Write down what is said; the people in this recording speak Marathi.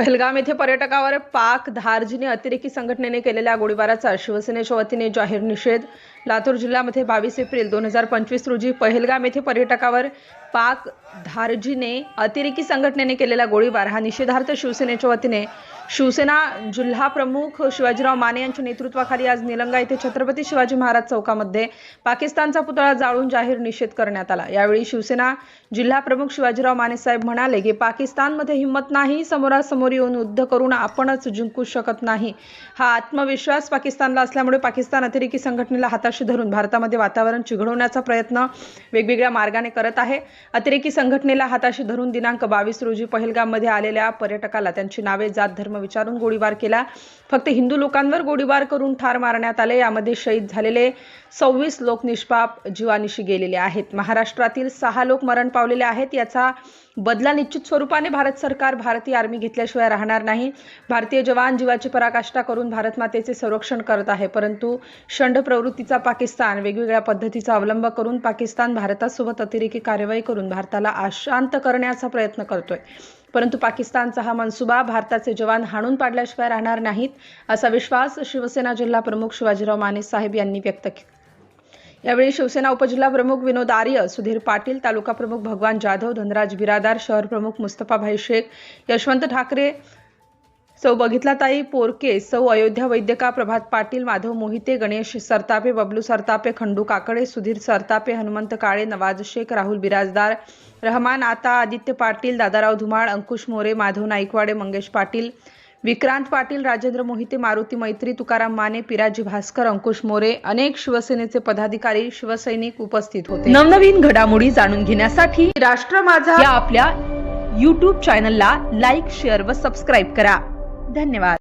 पहलगाम येथे पर्यटकावर पाक धारजीने अतिरेकी संघटनेने केलेल्या गोळीबाराचा शिवसेनेच्या वतीने जाहीर निषेध. लातूर जिल्ह्यामध्ये बावीस एप्रिल दोन हजार पंचवीस रोजी पहलगाम येथे पर्यटकावर पाक धारजीने अतिरेकी संघटनेने केलेला गोळीबार. हा निषेधार्थ शिवसेनेच्या वतीने. शिवसेना जिल्हा प्रमुख शिवाजीराव माने यांच्या नेतृत्वाखाली आज निलंगा येथे छत्रपती शिवाजी महाराज चौकामध्ये पाकिस्तानचा पुतळा जाळून जाहीर निषेध करण्यात आला. यावेळी शिवसेना जिल्हा प्रमुख शिवाजीराव माने साहेब म्हणाले की पाकिस्तानमध्ये हिंमत नाही समोरासमोर येऊन युद्ध करून आपणच जिंकू शकत नाही. हा आत्मविश्वास पाकिस्तानला असल्यामुळे पाकिस्तान अतिरेकी संघटनेला हाताशी धरून भारतामध्ये वातावरण चिघडवण्याचा प्रयत्न वेगवेगळ्या मार्गाने करत आहे. अतिरेकी संघटनेला हाताशी धरून दिनांक बावीस रोजी पहलगाममध्ये आलेल्या पर्यटकाला त्यांची नावे जात धर्म विचारून गोळीबार केला. फक्त हिंदू लोकांवर गोळीबार करून ठार मारण्यात आले. यामध्ये शहीद झालेले सव्वीस लोक निष्पाप जीवानिशी गेलेले आहेत. महाराष्ट्रातील सहा लोक मरण पावलेले आहेत. याचा बदला निश्चित स्वरूपाने भारत सरकार भारतीय आर्मी घेतल्याशिवाय राहणार नाही. भारतीय जवान जीवाची पराकाष्ठा करून भारत मातेचे संरक्षण करत आहे. परंतु षंड प्रवृत्तीचा पाकिस्तान वेगवेगळ्या पद्धतीचा अवलंब करून पाकिस्तान भारतासोबत अतिरेकी कार्यवाही करून भारताला अशांत करण्याचा प्रयत्न करतोय. परंतु पाकिस्तानचा हा मनसुबा भारताचे जवान हाणून पाडल्याशिवाय राहणार नाहीत असा विश्वास शिवसेना जिल्हा प्रमुख शिवाजीराव माने साहेब यांनी व्यक्त केला यावेळी शिवसेना उपजिल्हा प्रमुख विनोद आर्य सुधीर पाटील तालुका प्रमुख भगवान जाधव धनराज बिरादार शहर प्रमुख मुस्तफाभाई शेख यशवंत ठाकरे सौ बघितलाताई पोरके सौ अयोध्या वैद्यका प्रभात पाटील माधव मोहिते गणेश सरतापे बबलू सरतापे खंडू काकडे सुधीर सरतापे हनुमंत काळे नवाज शेख राहुल बिराजदार रहमान आता आदित्य पाटील दादाराव धुमाळ अंकुश मोरे माधव नाईकवाडे मंगेश पाटील विक्रांत पाटील राजेंद्र मोहिते मारुती मैत्री तुकाराम माने पिराजी भास्कर अंकुश मोरे अनेक शिवसेनेचे पदाधिकारी शिवसैनिक उपस्थित होते. नवनवीन घडामोडी जाणून घेण्यासाठी राष्ट्र माझा या आपल्या युट्यूब चॅनलला लाईक शेअर व सबस्क्राईब करा. धन्यवाद.